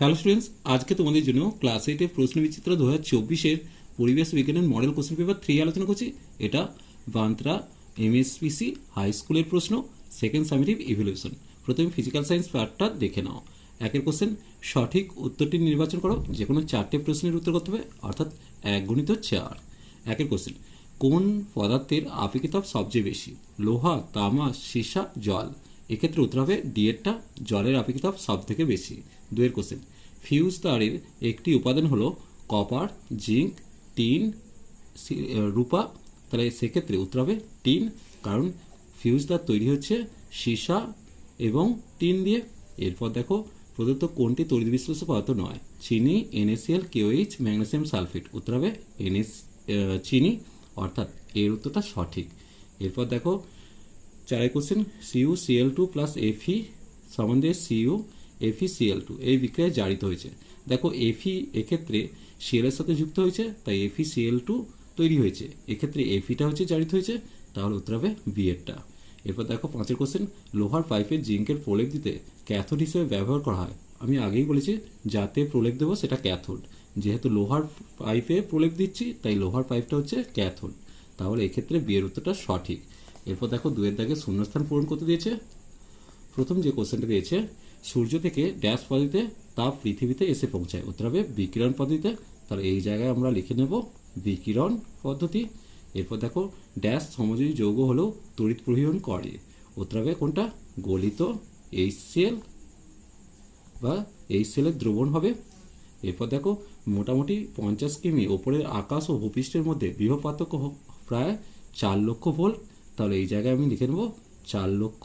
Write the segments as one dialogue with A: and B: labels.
A: Hello students, আজকে তোমাদের জন্য ক্লাস এইটের প্রশ্ন বিচিত্র দু হাজার চব্বিশের পরিবেশ বিজ্ঞানের মডেল কোশ্চেন পেপার থ্রি আলোচনা করছি। এটা বান্ত্রা এমএসপিসি হাই স্কুলের প্রশ্ন, সেকেন্ড সামিটিভ ইভ্যালুয়েশন প্রথমে ফিজিক্যাল সায়েন্স পার্টটা দেখে নাও। একের কোশ্চেন, সঠিক উত্তরটি নির্বাচন করো। যে কোনো চারটে প্রশ্নের উত্তর করতে হবে, অর্থাৎ এক গণিত চার। একের কোশ্চেন, কোন পদার্থের আপেক্ষিক সবচেয়ে বেশি? লোহা, তামা, সীসা, জল। এক্ষেত্রে উত্তর হবে ডিএরটা জলের আপেক্ষিক সব থেকে বেশি। দুয়ের কোশ্চেন ফিউজ তারের একটি উপাদান হলো কপার জিঙ্ক টিন রূপা। তাহলে সেক্ষেত্রে উত্তর হবে টিন কারণ ফিউজ তার তৈরি হচ্ছে সীসা এবং টিন দিয়ে। এরপর দেখো, প্রদত্ত কোনটি তড়িৎ বিশ্লেষক পদার্থ নয়? চিনি এনএসিএল কেওএইচ ম্যাগনেসিয়াম সালফেট উত্তর হবে এনএস চিনি। অর্থাৎ এর উত্তরটা সঠিক। এরপর দেখো চারের question CU CL two plus এফি সম্বন্ধে সিইউ এফি সিএল টু এই বিক্রিয়ায় জারিত হয়েছে। দেখো এফি এক্ষেত্রে সিএল এর সাথে যুক্ত হয়েছে, তাই এফি সিএল টু তৈরি হয়েছে। এক্ষেত্রে এফিটা হচ্ছে জারিত হয়েছে, তাহলে উত্তর হবে বি এরটা এরপর দেখো, পাঁচের কোশ্চেন লোহার পাইপে জিঙ্কের প্রলেপ দিতে ক্যাথোড হিসেবে ব্যবহার করা হয়। আমি আগেই বলেছি, যাতে প্রলেপ দেবো সেটা ক্যাথোড যেহেতু লোহার পাইপে প্রলেপ দিচ্ছি, তাই লোহার পাইপটা হচ্ছে ক্যাথোড তাহলে এক্ষেত্রে বিয়ের উত্তরটা সঠিক। এরপর দেখো দুয়ের দাগে শূন্যস্থান পূরণ করতে দিয়েছে। প্রথম যে কোশ্চেনটা দিয়েছে, সূর্য থেকে ড্যাশ পদ্ধতিতে তাপ পৃথিবীতে এসে পৌঁছায়। উত্তর হবে বিকিরণ পদ্ধতিতে তাহলে এই জায়গায় আমরা লিখে নেব বিকিরণ পদ্ধতি। এরপর দেখো ড্যাশ সমযোজী যৌগ হলেও তড়িৎ প্রহিরণ করে। উত্তর হবে কোনটা? গলিত এইচসিএল বা এই সেলের দ্রবণ হবে। এরপর দেখো, মোটামুটি পঞ্চাশ কিমি ওপরের আকাশ ও ভূপৃষ্ঠের মধ্যে বিভব পার্থক্য প্রায় চার লক্ষ ভোল্ট। তাহলে এই জায়গায় আমি লিখে নেব চার লক্ষ।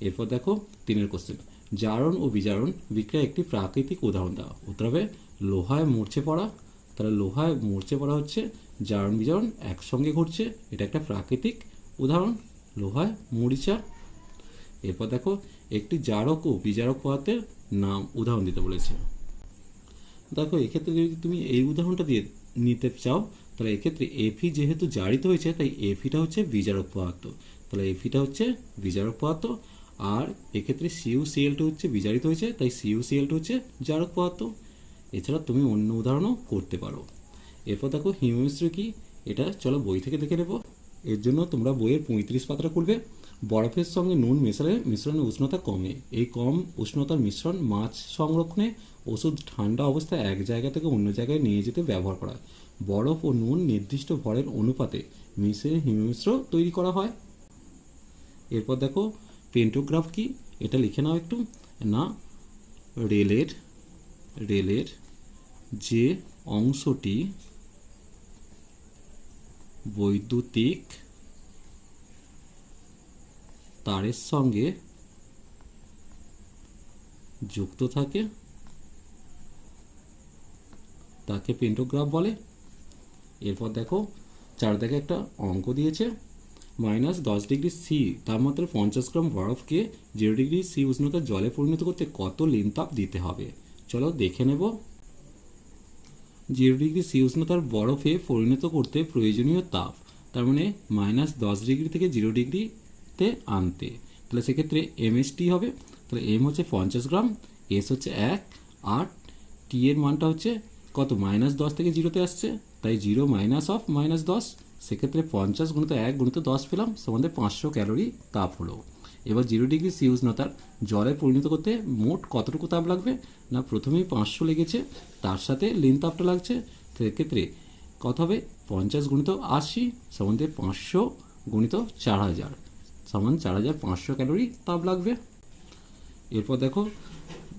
A: এরপর দেখো তিনের কোশ্চেন জারণ ও বিজারণ বিক্রিয়া একটি প্রাকৃতিক উদাহরণ দেওয়া উত্তর হবে, লোহায় মরচে পড়া। তাহলে লোহায় মরচে পড়া হচ্ছে, জারণ বিজারণ একসঙ্গে ঘটছে, এটা একটা প্রাকৃতিক উদাহরণ। লোহায় মরিচা। এরপর দেখো, একটি জারক ও বিজারক পদার্থের নাম উদাহরণ দিতে বলেছে। দেখো, এক্ষেত্রে যদি তুমি এই উদাহরণটা দিয়ে নিতে চাও তাহলে এক্ষেত্রে এফি যেহেতু জারিত হয়েছে, তাই এফিটা হচ্ছে বিজারক পদার্থ। তাহলে এফিটা হচ্ছে বিজারক পদার্থ, আর এক্ষেত্রে সিইউ সিএলটা হচ্ছে বিজারিত হয়েছে, তাই সিইউ সিএলটা হচ্ছে জারক পদার্থ। এছাড়া তুমি অন্য উদাহরণও করতে পারো। এরপর দেখো হিউমিস্ট্রি কি? এটা চলো বই থেকে দেখে নেব। এর জন্য তোমরা বইয়ের পঁয়ত্রিশ পাতাটা করবে বরফের সঙ্গে নুন মেশালে মিশ্রণের উষ্ণতা কমে। এই কম উষ্ণতার মিশ্রণ মাছ সংরক্ষণে ওষুধ ঠান্ডা অবস্থায় এক জায়গা থেকে অন্য জায়গায় নিয়ে যেতে ব্যবহার করা। বরফ ও নুন নির্দিষ্ট ভরের অনুপাতে মিশে হিমমিশ্র তৈরি করা হয়। এরপর দেখো পেন্টোগ্রাফ কি? এটা লিখে নাও একটু। না, রেলের রেলের যে অংশটি বৈদ্যুতিক তারের সঙ্গে যুক্ত থাকে, তাকে পেন্টোগ্রাফ বলে। এরপর দেখো চার দেখে একটা অঙ্ক দিয়েছে মাইনাস দশ ডিগ্রি সি তাপমাত্রা পঞ্চাশ গ্রাম বরফকে জিরো ডিগ্রি সি উষ্ণতার জলে পরিণত করতে কত লিন তাপ দিতে হবে? চলো দেখে নেব। জিরো ডিগ্রি সি উষ্ণতার বরফে পরিণত করতে প্রয়োজনীয় তাপ, তার মানে মাইনাস দশ ডিগ্রি থেকে জিরো ডিগ্রিতে আনতে। তাহলে সেক্ষেত্রে এমএসটি হবে, তাহলে এম হচ্ছে পঞ্চাশ গ্রাম এস হচ্ছে এক, আর টি এর মানটা হচ্ছে কত মাইনাস দশ থেকে জিরোতে আসছে? তাই জিরো মাইনাস অফ মাইনাস দশ, সেক্ষেত্রে পঞ্চাশ গুণিত এক গুণিত দশ পেলাম সমানে পাঁচশো ক্যালোরি তাপ হলো। এবার জিরো ডিগ্রি সি উষ্ণতার জলে পরিণত করতে মোট কতটুকু তাপ লাগবে? না, প্রথমেই পাঁচশো লেগেছে, তার সাথে লিন তাপটা লাগছে, সেক্ষেত্রে কত হবে? পঞ্চাশ গুণিত আশি সমানে পাঁচশো গুণিত চার হাজার, সমান চার হাজার পাঁচশো ক্যালোরি তাপ লাগবে। এরপর দেখো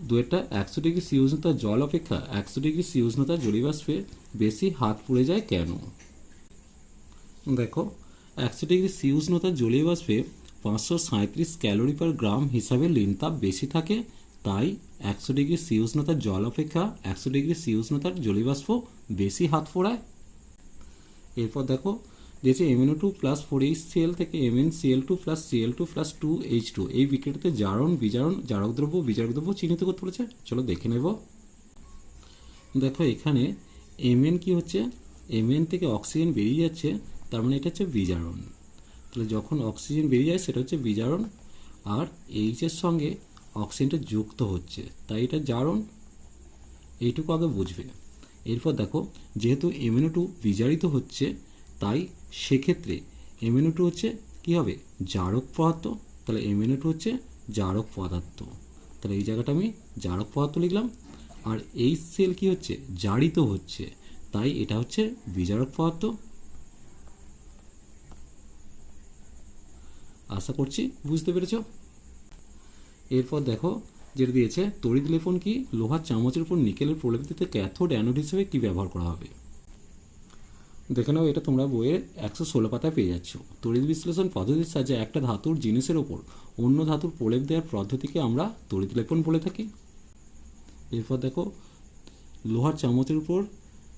A: দুয়েরটা একশো ডিগ্রি সি উষ্ণতার জল অপেক্ষা একশো ডিগ্রি সি উষ্ণতার জলীয়বাষ্পে বেশি হাত পুড়ে যায় কেন? দেখো, একশো ডিগ্রি সি উষ্ণতার জলীয়বাষ্পে পাঁচশো সাঁত্রিশ ক্যালোরি পার গ্রাম হিসাবে লিনতাপ বেশি থাকে, তাই একশো ডিগ্রি সি উষ্ণতার জল অপেক্ষা একশো ডিগ্রি সি উষ্ণতার জলীয়বাষ্প বেশি হাত ফোড়ায়। এরপর দেখো দিয়েছে MNO two plus four H CL থেকে MN CL two plus CL two plus two H two এই বিক্রিয়াতে জারণ, বিজারণ জারক দ্রব্য বিজারক দ্রব্য চিহ্নিত করতে বলেছে। চলো দেখে নেব। দেখো এখানে এমএন কি হচ্ছে? এমএন থেকে অক্সিজেন বেরিয়ে যাচ্ছে, তার মানে এটা হচ্ছে বিজারণ। তাহলে যখন অক্সিজেন বেরিয়ে যায়, সেটা হচ্ছে বিজারণ, আর এইচের সঙ্গে অক্সিজেনটা যুক্ত হচ্ছে, তাই এটা জারণ। এইটুকু আগে বুঝবে। এরপর দেখো, যেহেতু এমএনও টু বিজারিত হচ্ছে তাই সেক্ষেত্রে এমএনও টু হচ্ছে কী হবে? জারক পদার্থ। তাহলে এমএনও টু হচ্ছে জারক পদার্থ। তাহলে এই জায়গাটা আমি জারক পদার্থ লিখলাম। আর এই সেল কি হচ্ছে? জারিত হচ্ছে। তাই এটা হচ্ছে বিজারক পদার্থ। আশা করছি বুঝতে পেরেছ? এরপর দেখো, যেটা দিয়েছে, তড়িৎ লেপন কি? লোহার চামচের উপর নিকেলের প্রলেপ দিতে ক্যাথোড অ্যানোড হিসেবে কি ব্যবহার করা হবে? দেখে নাও, এটা তোমরা বইয়ের একশো ষোলো পাতায় পেয়ে যাচ্ছ। তড়িৎ বিশ্লেষণ পদ্ধতির সাহায্যে একটা ধাতুর জিনিসের ওপর অন্য ধাতুর প্রলেপ দেওয়ার পদ্ধতিকে আমরা তড়িৎ লেপন বলে থাকি। এরপর দেখো, লোহার চামচের উপর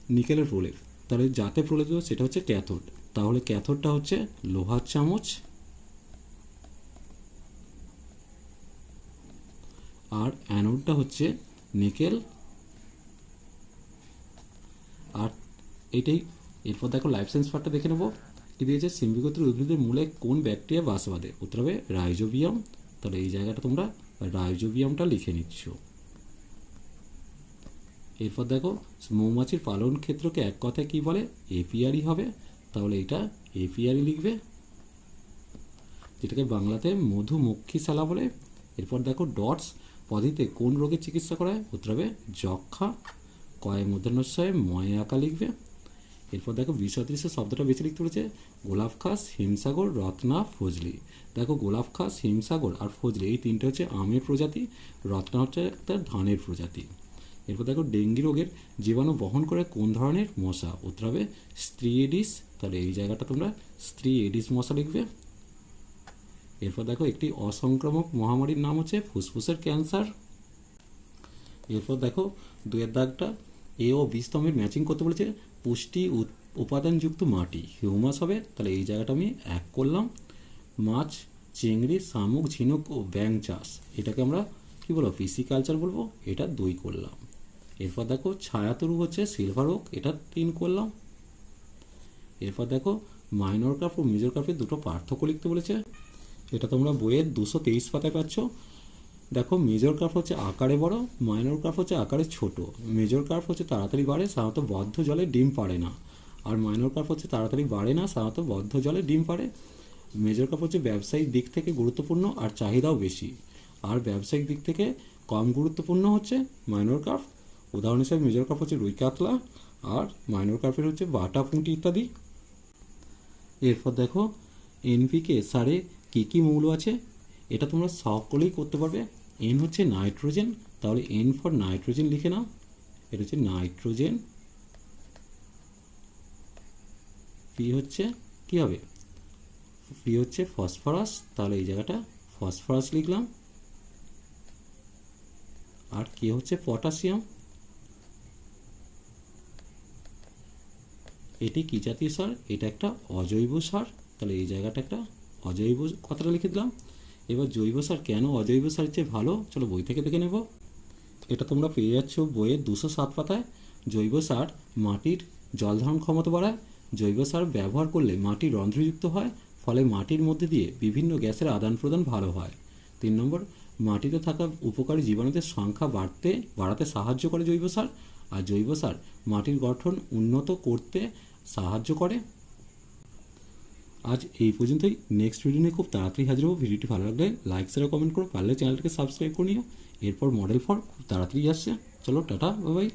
A: নিকেলের প্রলেপ। তাহলে যাতে প্রলেপ দেবো সেটা হচ্ছে ক্যাথোড। তাহলে ক্যাথোডটা হচ্ছে লোহার চামচ। আর অ্যানোডটা হচ্ছে নিকেল। আর এটাই এরপর দেখো লাইফ সায়েন্স পার্টটা দেখে নেব। কি দিয়েছে? সিম্বিগতির উদ্ভিদের মূলে কোন ব্যাকটেরিয়া বাস বাঁধে? উত্তর হবে রাইজোবিয়াম তাহলে এই জায়গাটা তোমরা রাইজোবিয়ামটা লিখে নিচ্ছ। এরপর দেখো, মৌমাছির পালন ক্ষেত্রকে এক কথায় কি বলে? এপিআরই হবে। তাহলে এটা এপিআরই লিখবে। যেটাকে বাংলাতে মধুমক্ষীশালা বলে। এরপর দেখো ডটস পদ্ধতিতে কোন রোগের চিকিৎসা করা হয় উত্তর হবে যক্ষা কয় ময় আঁকা লিখবে। এরপর দেখো বিশত্রিশে শব্দটা বেছে লিখতে বলেছে, গোলাপ খাস, হিমসাগর, রত্না, ফজলি। দেখো গোলাপ খাস, হিমসাগর আর ফজলি, এই তিনটে হচ্ছে আমের প্রজাতি, রত্না হচ্ছে একটা ধানের প্রজাতি। এরপর দেখো ডেঙ্গি রোগের জীবাণু বহন করে কোন ধরনের মশা? উত্তর হবে স্ত্রী এডিস। তাহলে এই জায়গাটা তোমরা স্ত্রী এডিস মশা লিখবে। এরপর দেখো একটি অসংক্রামক মহামারীর নাম হচ্ছে ফুসফুসের ক্যান্সার। এরপর দেখো দুয়ের দাগটা, এ ও বিস্তমের ম্যাচিং করতে বলেছে পুষ্টি উপাদানযুক্ত মাটি, হিউমাস হবে। তাহলে এই জায়গাটা আমি এক করলাম। মাছ, চিংড়ি, শামুক, ঝিনুক ও ব্যাং চাষ। এটাকে আমরা কি বলব? পিসি কালচার বলব। এটা দুই করলাম। এরপর দেখো, ছায়াতরু হচ্ছে সিলভার ওক। এটা তিন করলাম। এরপর দেখো মাইনর কাপ ও মেজর কাপের দুটো পার্থক্য লিখতে বলেছে। এটা তোমরা বইয়ের দুশো তেইশ পাতায় পাচ্ছ। দেখো মেজর কার্ভ হচ্ছে আকারে বড় মাইনর কার্ভ হচ্ছে আকারে ছোট। মেজর কার্ভ হচ্ছে তাড়াতাড়ি বাড়ে, সাধারণত বদ্ধ জলে ডিম পারে না। আর মাইনর কার্ভ হচ্ছে তাড়াতাড়ি বাড়ে না, সাধারণত বদ্ধ জলে ডিম পারে মেজর কার্ভ হচ্ছে ব্যবসায়িক দিক থেকে গুরুত্বপূর্ণ আর চাহিদাও বেশি। আর ব্যবসায়িক দিক থেকে কম গুরুত্বপূর্ণ হচ্ছে মাইনর কার্ভ উদাহরণ হিসেবে মেজর কার্ভ হচ্ছে রুই কাতলা, আর মাইনর কার্ভের হচ্ছে বাটা পুঁটি ইত্যাদি। এরপর দেখো এনপিকে সারে কী কী মৌল আছে? এটা তোমরা সকলেই করতে পারবে। এন হচ্ছে নাইট্রোজেন, তাহলে এন ফর নাইট্রোজেন লিখে নাও। এটা হচ্ছে নাইট্রোজেন। পি হচ্ছে কি হবে? পি হচ্ছে ফসফরাস, তাহলে এই জায়গাটা ফসফরাস লিখলাম। আর কে হচ্ছে পটাশিয়াম। এটি কি জাতীয় সার? এটা একটা অজৈব সার। তাহলে এই জায়গাটা একটা অজৈব কথাটা লিখে দিলাম। এবার জৈব সার কেন অজৈব সার চেয়ে ভালো? চলো বই থেকে দেখে নেব। এটা তোমরা পেয়ে যাচ্ছ বইয়ের দুশো সাত পাতায়। জৈব সার মাটির জল ধারণ ক্ষমতা বাড়ায়। জৈব সার ব্যবহার করলে মাটি রন্ধ্রযুক্ত হয়, ফলে মাটির মধ্যে দিয়ে বিভিন্ন গ্যাসের আদান প্রদান ভালো হয়। তিন নম্বর, মাটিতে থাকা উপকারী জীবাণুদের সংখ্যা বাড়তে, বাড়াতে সাহায্য করে জৈব সার। আর জৈব সার মাটির গঠন উন্নত করতে সাহায্য করে। আজ এই পর্যন্তই। নেক্সট ভিডিও নিয়ে খুব তাড়াতাড়ি হাজির হব। ভিডিওটি ভালো লাগলে লাইক শেয়ার কমেন্ট করো। পারলে চ্যানেলটাকে সাবস্ক্রাইব করে নিও। এরপর মডেল ফর খুব তাড়াতাড়ি আসছে। চলো, টাটা বাই